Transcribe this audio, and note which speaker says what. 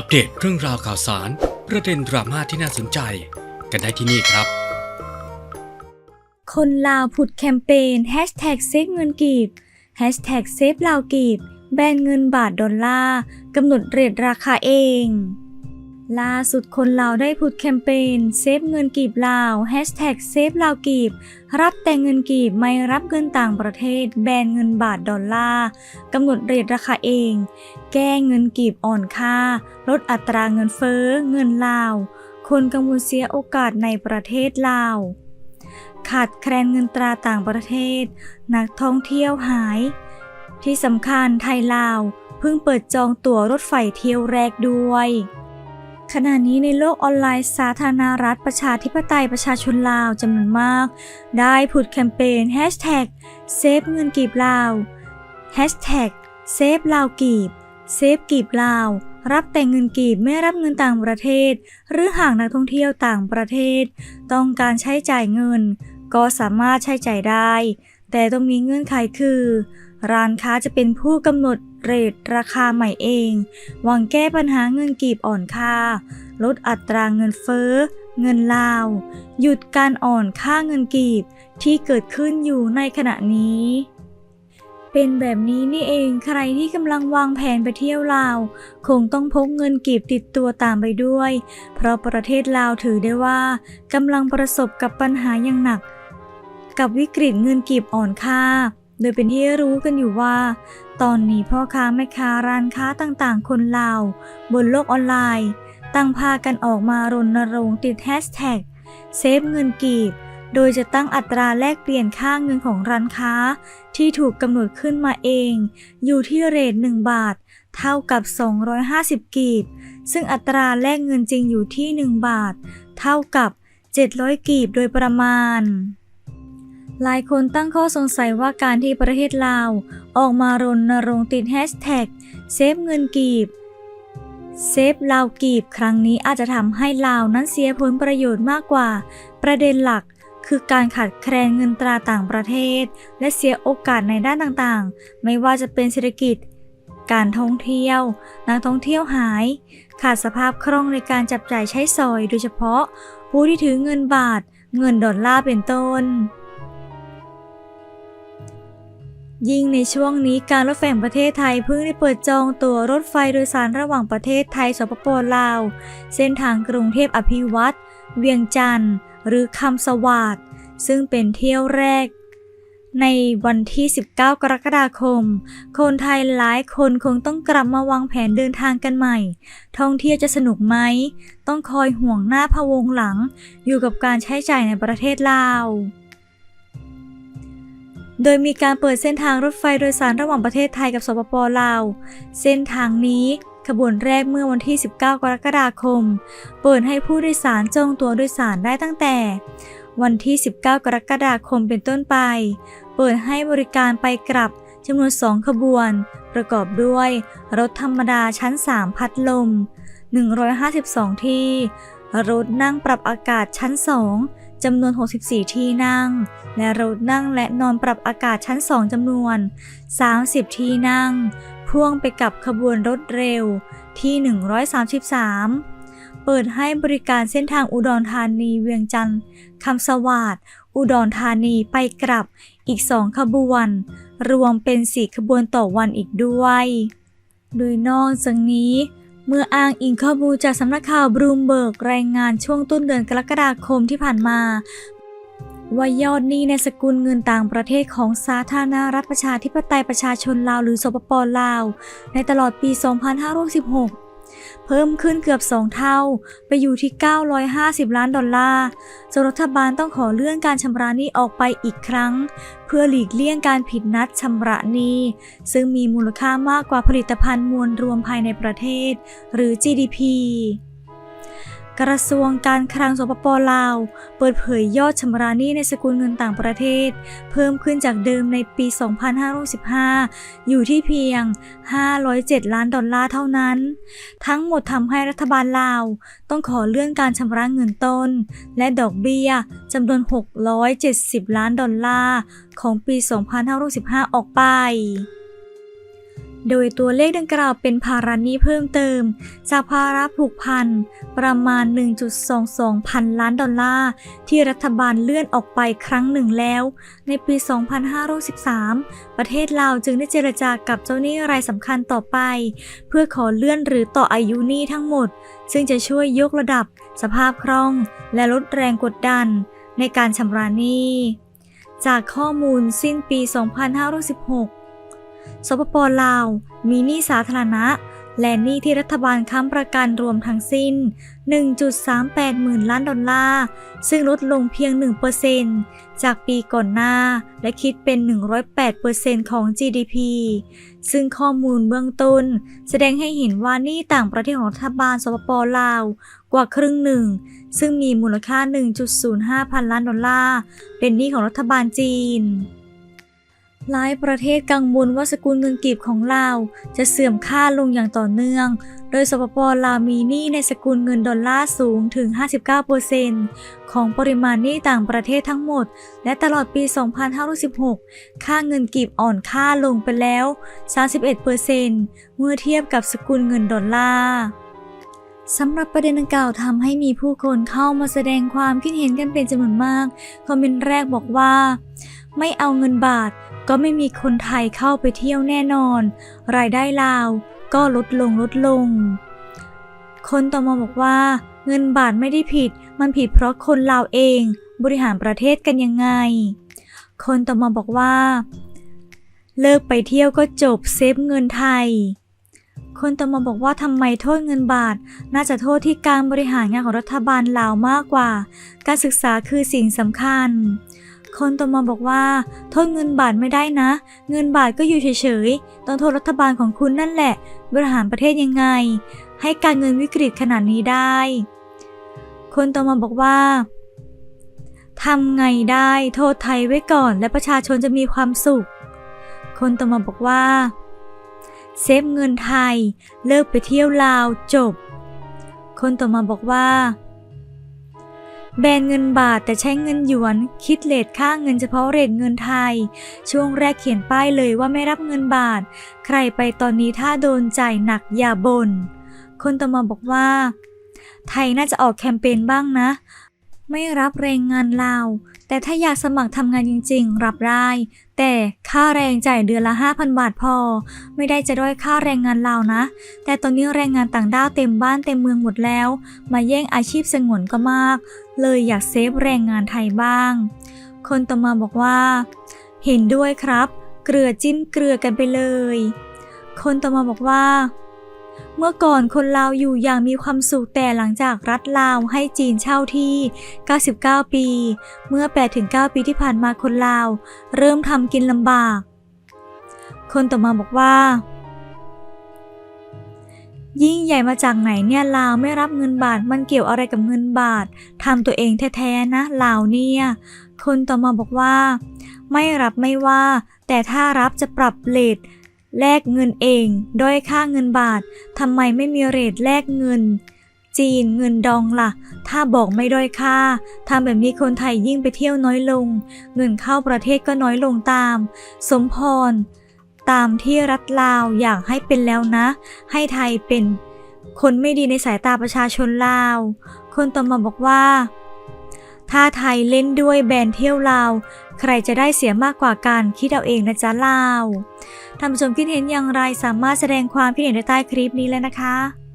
Speaker 1: อัปเดตเรื่องราวข่าวสาร ประเด็นดราม่าที่น่าสนใจ กันได้ที่นี่ครับ
Speaker 2: คนลาวผุดแคมเปญแฮชแท็กเซฟเงินกีบแฮชแท็กเซฟลาวกีบ แบนเงินบาทดอลลาร์กำหนดเรทราคาเอง ล่าสุดคนลาวได้ผุดแคมเปญเซฟเงินกีบลาวแฮชแท็กเซฟลาวกีบ รับแต่เงินกีบไม่รับเงินต่างประเทศ แบนเงินบาทดอลลาร์กำหนดเรทราคาเอง แก้เงินกีบอ่อนค่า ลดอัตราเงินเฟ้อ เงินลาว คนกังวลเสียโอกาสในประเทศลาวขาดแคลนเงินตราต่างประเทศ นักท่องเที่ยวหาย ที่สำคัญไทยลาวเพิ่งเปิดจองตั๋วรถไฟเที่ยวแรกด้วย ขณะนี้ในโลกออนไลน์สาธารณรัฐประชาธิปไตยประชาชนลาวจำนวนมาก ได้ผุดแคมเปญแฮชแท็กเซฟเงินกีบลาวแฮชแท็กเซฟลาวกีบเซฟกีบลาว รับแต่เงินกีบไม่รับเงินต่างประเทศ หรือหากนักท่องเที่ยวต่างประเทศ ต้องการใช้จ่ายเงิน ก็สามารถใช้จ่ายได้ แต่ต้องมีเงื่อนไขคือ ร้านค้าจะเป็นผู้กำหนด เรทราคาใหม่เอง หวังแก้ปัญหาเงินกีบอ่อนค่า ลดอัตราเงินเฟ้อ เงินลาว หยุดการอ่อนค่าเงินกีบที่เกิดขึ้นอยู่ในขณะนี้ เป็นแบบนี้นี่เองใครที่กำลังวางแผนไปเที่ยวลาว คงต้องพกเงินกีบติดตัวตามไปด้วย เพราะประเทศลาวถือได้ว่ากำลังประสบกับปัญหาอย่างหนัก กับวิกฤตเงินกีบอ่อนค่า โดยเป็นที่รู้กันอยู่ว่า ตอนนี้พ่อค้าแม่ค้าร้านค้าต่างๆ คนลาว บนโลกออนไลน์ ตั้งพากันออกมารณรงค์ติดแฮชแท็กเซฟเงินกีบ โดยจะตั้งอัตราแลกเปลี่ยนค่าเงินของร้านค้า ที่ถูกกำหนดขึ้นมาเอง อยู่ที่เรท1บาท เท่ากับ 250 กีบ ซึ่งอัตราแลกเงินจริงอยู่ที่ 1 บาท เท่ากับ 700 กีบโดยประมาณ หลายคนตั้งข้อสงสัยว่าการที่ประเทศลาว ออกมารณรงค์ติดแฮชแท็กเซฟเงินกีบเซฟลาวกีบครั้งนี้อาจจะทำให้ลาวนั้นเสียผลประโยชน์มากกว่า ประเด็นหลักคือการขาดแคลนเงินตราต่างประเทศ และเสียโอกาสในด้านต่างๆ ไม่ว่าจะเป็นเศรษฐกิจ การท่องเที่ยว นักท่องเที่ยวหาย ขาดสภาพคล่องในการจับจ่ายใช้สอย โดยเฉพาะผู้ที่ถือเงินบาท เงินดอลลาร์เป็นต้น ยิ่งในช่วงนี้การรถไฟแห่งประเทศไทยเพิ่งได้เปิดจองตั๋วรถไฟโดยสารระหว่างประเทศไทยสปปลาว เส้นทางกรุงเทพอภิวัตรเวียงจันทร์ หรือคำสวาดซึ่งเป็นเที่ยวแรก ในวันที่ 19 กรกฎาคม คนไทยหลายคนคงต้องกลับมาวางแผนเดินทางกันใหม่ ท่องเที่ยวจะสนุกไหม ต้องคอยห่วงหน้าพะวงหลัง อยู่กับการใช้จ่ายในประเทศลาว โดยมีการเปิดเส้นทางรถไฟโดยสารระหว่างประเทศไทยกับสปปลาว เส้นทางนี้ขบวนแรกเมื่อวันที่ 19 กรกฎาคม เปิดให้ผู้โดยสารจองตั๋วโดยสารได้ตั้งแต่ วันที่ 19 กรกฎาคมเป็นต้นไป เปิดให้บริการไปกลับจำนวน 2 ขบวน ประกอบด้วย รถธรรมดาชั้น 3 พัดลม 152 ที่ รถนั่งปรับอากาศชั้น 2 จำนวน 64 ที่นั่ง และรถนั่งและนอนปรับอากาศชั้น 2จำนวน 30 ที่นั่ง พ่วงไปกับขบวนรถเร็วที่ 133 เปิดให้บริการเส้นทางอุดรธานีเวียงจันทร์คำสวาดอุดรธานีไปกลับอีก2ขบวน รวมเป็น4ขบวนต่อวันอีกด้วย โดยนอกจากนี้ เมื่ออ้างอิงข้อมูลจากสำนักข่าวบรูมเบิร์กรายงานช่วงต้นเดือนกรกฎาคมที่ผ่านมาว่ายอดหนี้ในสกุลเงินต่างประเทศของสาธารณรัฐประชาธิปไตยประชาชนลาวหรือสปปลาว ในตลอดปี 2566 เพิ่มขึ้นเกือบ 2 เท่า ไปอยู่ที่ 950 ล้านดอลลาร์จนรัฐบาลต้องขอเลื่อนการชำระหนี้ออกไปอีกครั้ง เพื่อหลีกเลี่ยงการผิดนัดชำระหนี้ ซึ่งมีมูลค่ามากกว่าผลิตภัณฑ์มวลรวมภายในประเทศ หรือ GDP กระทรวงการคลังสปปลาว เปิดเผยยอดชำระหนี้ในสกุลเงินต่างประเทศ เพิ่มขึ้นจากเดิมในปี 2515อยู่ที่เพียง 507 ล้านดอลลาร์เท่านั้น ทั้งหมดทำให้รัฐบาลลาว ต้องขอเลื่อนการชำระเงินต้น และดอกเบี้ยจำนวน 670 ล้านดอลลาร์ของปี 2515ออกไป โดยตัวเลขดังกล่าวเป็นภาระหนี้เพิ่มเติม จากภาระผูกพัน ประมาณ 1.22 พันล้านดอลลาร์ ที่รัฐบาลเลื่อนออกไปครั้งหนึ่งแล้ว ในปี 2513 ประเทศลาวจึงได้เจรจากับเจ้าหนี้รายสำคัญต่อไป เพื่อขอเลื่อนหรือต่ออายุหนี้ทั้งหมด ซึ่งจะช่วยยกระดับ สภาพคล่อง และลดแรงกดดัน ในการชำระหนี้จากข้อมูลสิ้นปี 2516 สปปลาว มีหนี้สาธารณะ และหนี้ที่รัฐบาลค้ำประกันรวมทั้งสิ้น 1.38 หมื่นล้านดอลลาร์ ซึ่งลดลงเพียง 1%จากปีก่อนหน้า และคิดเป็น 108%ของ GDP ซึ่งข้อมูลเบื้องต้น แสดงให้เห็นว่าหนี้ต่างประเทศของรัฐบาลสปปลาวกว่าครึ่งหนึ่ง ซึ่งมีมูลค่า 1.05 พันล้านดอลลาร์ เป็นหนี้ของรัฐบาลจีน หลายประเทศกังวลว่าสกุลเงินกีบของลาว จะเสื่อมค่าลงอย่างต่อเนื่อง โดยสปปลาวมีหนี้ในสกุลเงินดอลลาร์สูงถึง 59%ของปริมาณหนี้ต่างประเทศทั้งหมด และตลอดปี 2516 ค่าเงินกีบอ่อนค่าลงไปแล้ว 31%เมื่อเทียบกับสกุลเงินดอลลาร์สำหรับประเด็นดังกล่าวทำให้มีผู้คนเข้ามาแสดงความคิดเห็นกันเป็นจำนวนมาก คอมเมนต์แรกบอกว่า ไม่เอาเงินบาท ก็ไม่มีคนไทยเข้าไปเที่ยวแน่นอน รายได้ลาวก็ลดลงลดลง คนต่อมาบอกว่า เงินบาทไม่ได้ผิด มันผิดเพราะคนลาวเอง บริหารประเทศกันยังไง คนต่อมาบอกว่า เลิกไปเที่ยวก็จบเซฟเงินไทย คนต่อมาบอกว่าทำไมโทษเงินบาท น่าจะโทษที่การบริหารงานของรัฐบาลลาวมากกว่า การศึกษาคือสิ่งสำคัญ คนต่อมาบอกว่า โทษเงินบาทไม่ได้นะ เงินบาทก็อยู่เฉยๆต้องโทษรัฐบาลของคุณนั่นแหละ บริหารประเทศยังไง ให้การเงินวิกฤตขนาดนี้ได้ คนต่อมาบอกว่าทำไงได้โทษไทยไว้ก่อนและประชาชนจะมีความสุข คนต่อมาบอกว่า เซฟเงินไทย เลิกไปเที่ยวลาวจบ คนต่อมาบอกว่า แบนเงินบาทแต่ใช้เงินหยวน คิดเลทค่าเงินเฉพาะเรทเงินไทย ช่วงแรกเขียนป้ายเลยว่าไม่รับเงินบาท ใครไปตอนนี้ถ้าโดนจ่ายหนักอย่าบน่น คนต่อมาบอกว่า ไทยน่าจะออกแคมเปญบ้างนะ ไม่รับแรงงานลาวแต่ถ้าอยากสมัครทำงานจริง ๆ รับได้ แต่ค่าแรงจ่ายเดือนละ 5,000 บาทพอ ไม่ได้จะด้อยค่าแรงงานลาวนะ แต่ตอนนี้แรงงานต่างด้าวเต็มบ้านเต็มเมืองหมดแล้ว มาแย่งอาชีพสงวนก็มาก เลยอยากเซฟแรงงานไทยบ้าง คนต่อมาบอกว่า เห็นด้วยครับ เกลือจิ้มเกลือกันไปเลย คนต่อมาบอกว่า เมื่อก่อนคนลาวอยู่อย่างมีความสุขแต่หลังจากรัฐลาวให้จีนเช่าที่ 99 ปี เมื่อ 8-9 ปีที่ผ่านมาคนลาว เริ่มทำกินลำบาก คนต่อมาบอกว่า ยิ่งใหญ่มาจากไหนเนี่ยลาวไม่รับเงินบาท มันเกี่ยวอะไรกับเงินบาททำตัวเองแท้ๆนะลาวเนี่ยคนต่อมาบอกว่า ไม่รับไม่ว่า แต่ถ้ารับจะปรับเลทแลกเงินเองด้อยค่าเงินบาททำไมไม่มีเรทแลกเงิน จีนเงินดองล่ะ ถ้าบอกไม่ด้อยค่าทำแบบนี้คนไทยยิ่งไปเที่ยวน้อยลง เงินเข้าประเทศก็น้อยลงตาม สมพร ตามที่รัฐลาวอยากให้เป็นแล้วนะ ให้ไทยเป็นคนไม่ดีในสายตาประชาชนลาว คนต่อมาบอกว่า ถ้าไทยเล่นด้วยแบนเที่ยวลาว ใครจะได้เสียมากกว่าการคิดเอาเองนะจ๊ะลาวท่านผู้ชมคิดเห็นอย่างไรสามารถแสดงความคิดเห็นได้ใต้คลิปนี้เลยนะคะ